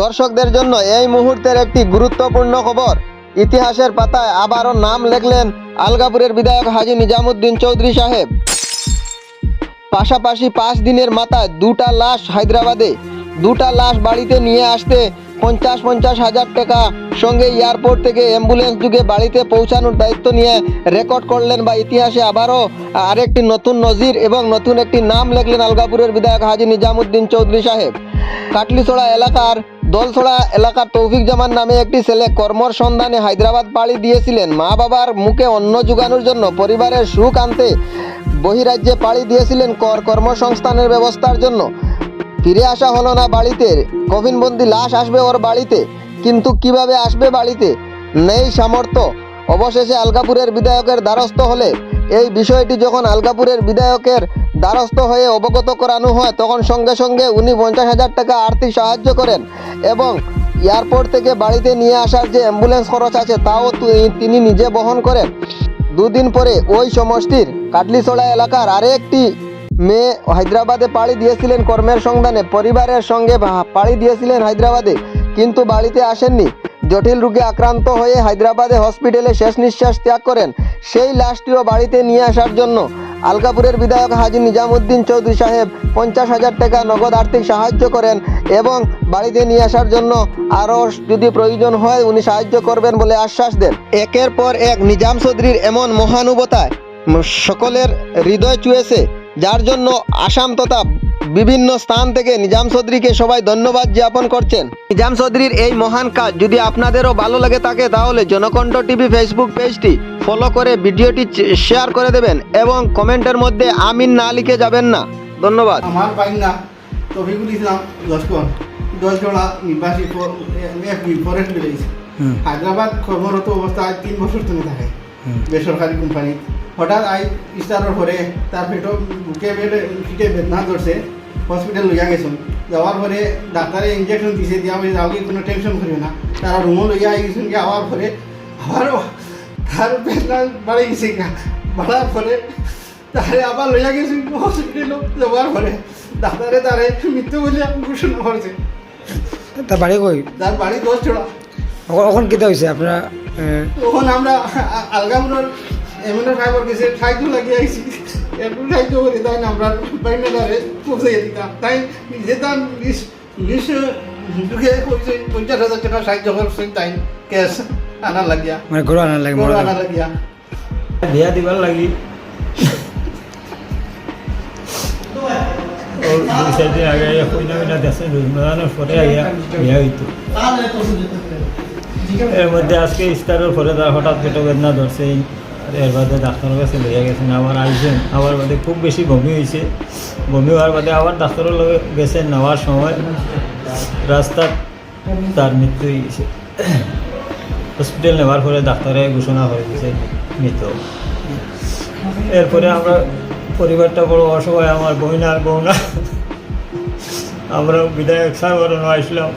দর্শকদের জন্য এই মুহূর্তের একটি গুরুত্বপূর্ণ খবর। ইতিহাসের পাতায় আবারও নাম লেখলেন আলগাপুরের বিধায়ক হাজি নিজামুদ্দিন চৌধুরী সাহেব। পাশাপাশি পাঁচ দিনের মাথায় দুটা লাশ হায়দ্রাবাদে, দুটা লাশ বাড়িতে নিয়ে আসতে পঞ্চাশ পঞ্চাশ হাজার টাকা সঙ্গে এয়ারপোর্ট থেকে অ্যাম্বুলেন্স যুগে বাড়িতে পৌঁছানোর দায়িত্ব নিয়ে রেকর্ড করলেন বা ইতিহাসে আবারও আরেকটি নতুন নজির এবং নতুন একটি নাম লেখলেন আলগাপুরের বিধায়ক হাজি নিজামুদ্দিন চৌধুরী সাহেব। কাটলিছড়া এলাকার দলছড়া এলাকার তৌফিক জামান নামে একটি ছেলে কর্মর সন্ধানে হায়দ্রাবাদ পাড়ি দিয়েছিলেন। মা বাবার মুখে অন্ন যোগানোর জন্য পরিবারের সুখ আনতে বহিরাজ্যে পাড়ি দিয়েছিলেন কর কর্মসংস্থানের ব্যবস্থার জন্য। ফিরে আসা হলো না বাড়িতে। কফিনবন্দি লাশ আসবে ওর বাড়িতে। কিন্তু কীভাবে আসবে বাড়িতে? নেই সামর্থ্য। অবশেষে আলগাপুরের বিধায়কের দ্বারস্থ হলে। এই বিষয়টি যখন আলগাপুরের বিধায়কের দ্বারস্থ হয়ে অবগত করানো হয়, তখন সঙ্গে সঙ্গে উনি পঞ্চাশ হাজার টাকা আর্থিক সাহায্য করেন এবং এয়ারপোর্ট থেকে বাড়িতে নিয়ে আসার যে অ্যাম্বুলেন্স খরচ আছে, তাও তিনি নিজে বহন করেন। দুদিন পরে ওই সমষ্টির কাটলিছড়া এলাকার আরেকটি মেয়ে হায়দ্রাবাদে পাড়ি দিয়েছিলেন কর্মের সন্ধানে। পরিবারের সঙ্গে পাড়ি দিয়েছিলেন হায়দ্রাবাদে, কিন্তু বাড়িতে আসেননি। জটিল রোগে আক্রান্ত হয়ে হায়দ্রাবাদে হসপিটালে শেষ নিঃশ্বাস ত্যাগ করেন। সেই লাশটিও বাড়িতে নিয়ে আসার জন্য আলকাপুরের বিধায়ক হাজি নিজামুদ্দিন চৌধুরী সাহেব পঞ্চাশ হাজার টাকা নগদ আর্থিক সাহায্য করেন এবং বাড়িতে নিয়ে আসার জন্য আরও যদি প্রয়োজন হয় উনি সাহায্য করবেন বলে আশ্বাস দেন। একের পর এক নিজাম চৌধুরীর এমন মহানুভতায় উম, সকলের হৃদয় চুয়েছে যার জন্য আসাম তথা বিভিন্ন স্থান থেকে নিজাম চৌধুরীকে সবাই ধন্যবাদ জ্ঞাপন করছেন। নিজাম চৌধুরীর এই মহান কাজ যদি আপনাদেরও ভালো লাগে থাকে তাহলে জনকণ্ঠ টিভি ফেসবুক পেজটি ফলো করে ভিডিওটি শেয়ার করে দেবেন এবং কমেন্টের মধ্যে আমিন না লিখে যাবেন না। ধন্যবাদ। আমার পাইনা তফিকুল ইসলাম লস্কর দশজোড়া নির্বাসী ফরেস্ট ভিলেজ হায়দ্রাবাদ কর্মরত অবস্থায় তিন বছর তুমি থাকে। বেসরকারি কোম্পানি। হঠাৎ আই ইস্টারের পরে তার পেটও বুকে বেডে ফিটে বেদনা ধরছে। হসপিটাল লইয়া গেছেন। যাওয়ার পরে ডাক্তারে ইঞ্জেকশন দিছে দিয়া যাও কি কোনো টেনশন করিও না। তারা রুমও লইয়া গেছেন কি আওয়ার পরে আবারও তার বেদনা বাড়ে গেছে না বাড়ার পরে তারে আবার লইয়া গেছি হসপিটাল যাওয়ার পরে। ডাক্তারে তারে মৃত্যু বলে ঘোষণা করছে। তার বাড়ি কই? তার বাড়ি দশ চড়া এখন কেটে হয়েছে আপনারা তখন আমরা আলগামুর এমএনএ ফাইবার গেছে সাহায্য লাগিয়ে আইছি একটু সাহায্য করে তাই না আমরা বাইনারে পৌঁছে দিতাম তাই নিজে তার নিজ নিজ দুঃখে পঞ্চাশ হাজার টাকা সাহায্য করছে তাই ক্যাশ আনা লাগিয়া মানে আনার লাগে গরু আনা লাগিয়া বিয়া দিবার লাগি। দুই আগে আইয়া কইনা কইনা দেশে রুজমানের পরে আইয়া বিয়া হইতো। এর মধ্যে আজকে ইস্তারের পরে তার হঠাৎ পেটো বেদনা ধরছে এর বাদে ডাক্তারের কাছে লইয়া গেছেন আবার আইছেন আবার বাদে খুব বেশি বমি হয়েছে বমি হওয়ার বাদে আবার ডাক্তারের লগে গেছেন নেওয়ার সময়। রাস্তার তার মৃত্যু হয়ে গেছে। হসপিটাল নেওয়ার পরে ডাক্তারে ঘোষণা হয়ে গেছে মৃত। এরপরে আমরা পরিবারটা বড় অসহায়, আমার বইনার বউনা আমরা বিধায়ক সাহেব আসলাম।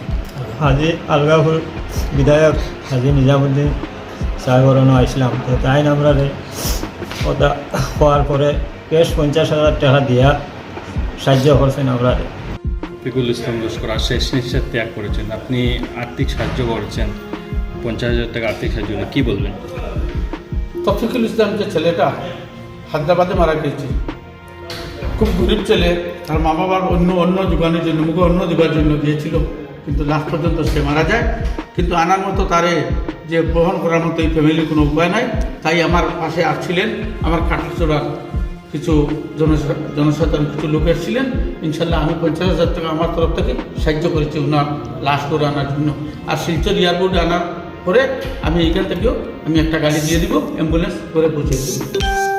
হাজি আলগাপুর বিধায়ক হাজি নিজামুদ্দিন সাহেবরণও আসলাম। তো তাই আমরা ওটা হওয়ার পরে বেশ পঞ্চাশ হাজার টাকা দিয়া সাহায্য করছেন আমরা রে। রফিকুল ইসলাম লস্কর, আর শেষ নিঃশ্বাস ত্যাগ করেছেন। আপনি আর্থিক সাহায্য করেছেন। পঞ্চাশ হাজার টাকা আর্থিক সাহায্য কী বলবেন? তফিকুল ইসলাম যে ছেলেটা হায়দ্রাবাদে মারা গেছে খুব গরিব ছেলে, তার মা বাবার অন্য অন্য যোগানের জন্য, মুখে অন্য দেবার জন্য গিয়েছিল কিন্তু লাস্ট পর্যন্ত সে মারা যায়। কিন্তু আনার মতো তারে যে বহন করার মতো এই ফ্যামিলির কোনো উপায় নাই। তাই আমার পাশে আসছিলেন। আমার কাঠচোড়া কিছু জনসা- জনসাধারণ, কিছু লোক এসেছিলেন। ইনশাল্লাহ আমি পঞ্চাশ হাজার টাকা আমার তরফ থেকে সাহায্য করেছি ওনার লাশ করে আনার জন্য। আর শিলচর এয়ারপোর্টে আনার পরে আমি এইখান থেকেও আমি একটা গাড়ি দিয়ে দিব অ্যাম্বুলেন্স করে পৌঁছে দেবো।